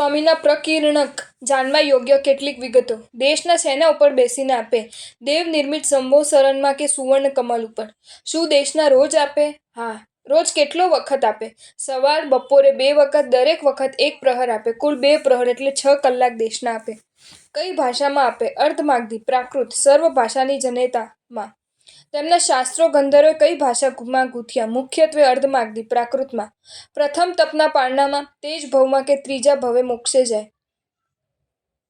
સ્વામીના પ્રકીર્ણક જાણવા યોગ્ય કેટલીક વિગતો. દેશના સેના ઉપર બેસીને આપે. દેવ નિર્મિત સંભોસરણમાં કે સુવર્ણ કમલ ઉપર? શું દેશના રોજ આપે? હા, રોજ કેટલો વખત આપે? સવાર, બપોરે બે વખત, દરેક વખત એક પ્રહર આપે. કુલ બે પ્રહર એટલે છ કલાક દેશના આપે. કઈ ભાષામાં આપે? અર્ધમાગધી, પ્રાકૃત, સર્વ ભાષાની જનેતામાં તેમના શાસ્ત્રો ગંધર્વે કઈ ભાષામાં ગૂંથ્યા? મુખ્યત્વે અર્ધમાગધી, પ્રાકૃતમાં. પ્રથમ તપના પારણામાં તે જ ભવમાં કે ત્રીજા ભવે મોક્ષે જાય.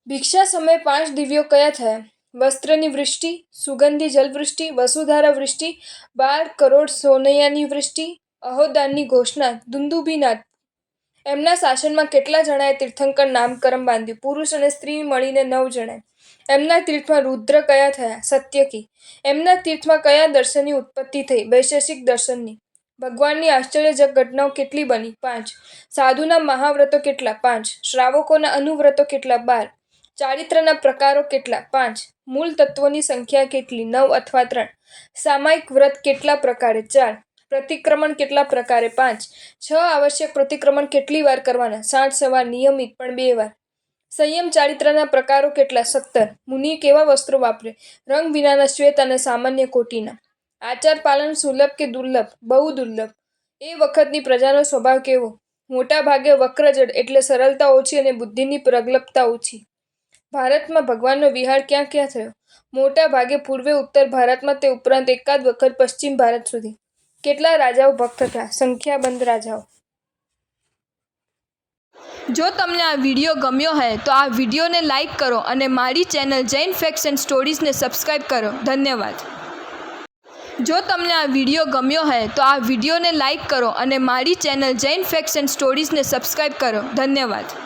ભિક્ષા સમયે પાંચ દિવ્યો કયા થયા? વસ્ત્રની વૃષ્ટિ, સુગંધી જલવૃષ્ટિ, વસુધારા વૃષ્ટિ, બાર કરોડ સોનૈયાની વૃષ્ટિ અહોદાનની ઘોષણા દુંદુભીનાથ એમના શાસનમાં કેટલા જણાએ તીર્થંકર નામકરમ બાંધ્યું? પુરુષ અને સ્ત્રી મળીને નવ જણાએ. એમના તીર્થમાં રુદ્ર કયા થયા? સત્યકી. એમના તીર્થમાં કયા દર્શનની ઉત્પત્તિ થઈ? વૈશેષિક દર્શનની. ભગવાનની આશ્ચર્યજક ઘટનાઓ કેટલી બની? પાંચ. સાધુના મહાવ્રતો કેટલા? પાંચ. શ્રાવકોના અનુવ્રતો કેટલા? બાર. ચારિત્રના પ્રકારો કેટલા? પાંચ. મૂળ તત્વોની સંખ્યા કેટલી? નવ અથવા ત્રણ. સામાયિક વ્રત કેટલા પ્રકારે? ચાર. પ્રતિક્રમણ કેટલા પ્રકારે? પાંચ. છ, આવશ્યક પ્રતિક્રમણ કેટલી વાર કરવાના? સાઠ સવાર નિયમિત, પણ બે વાર. સંયમ ચારિત્રના પ્રકારો કેટલા? સત્તર. મુનિ કેવા વસ્ત્રો વાપરે રંગ વિનાના શ્વેત અને સામાન્ય કોટીના. આચાર પાલન સુલભ કે દુર્લભ? બહુ દુર્લભ. એ વખતની પ્રજાનો સ્વભાવ કેવો? મોટા ભાગે વક્રજડ એટલે સરળતા ઓછી અને બુદ્ધિની પ્રગલભતા ઓછી. ભારતમાં ભગવાનનો વિહાર ક્યાં ક્યાં થયો? મોટા ભાગે પૂર્વે ઉત્તર ભારતમાં તે ઉપરાંત એકાદ વખત પશ્ચિમ ભારત સુધી. કેટલા રાજાઓ ભક્ત થયા? સંખ્યાબંધ રાજાઓ. જો તમને આ વીડિયો ગમ્યો હોય તો આ વિડીયોને લાઇક કરો અને મારી ચેનલ જૈન ફેક્ટ્સ એન્ડ સ્ટોરીઝને સબસ્ક્રાઈબ કરો. ધન્યવાદ. જો તમને આ વીડિયો ગમ્યો હોય તો આ વિડીયોને લાઇક કરો અને મારી ચેનલ જૈન ફેક્ટ્સ એન્ડ સ્ટોરીઝને સબસ્ક્રાઈબ કરો. ધન્યવાદ.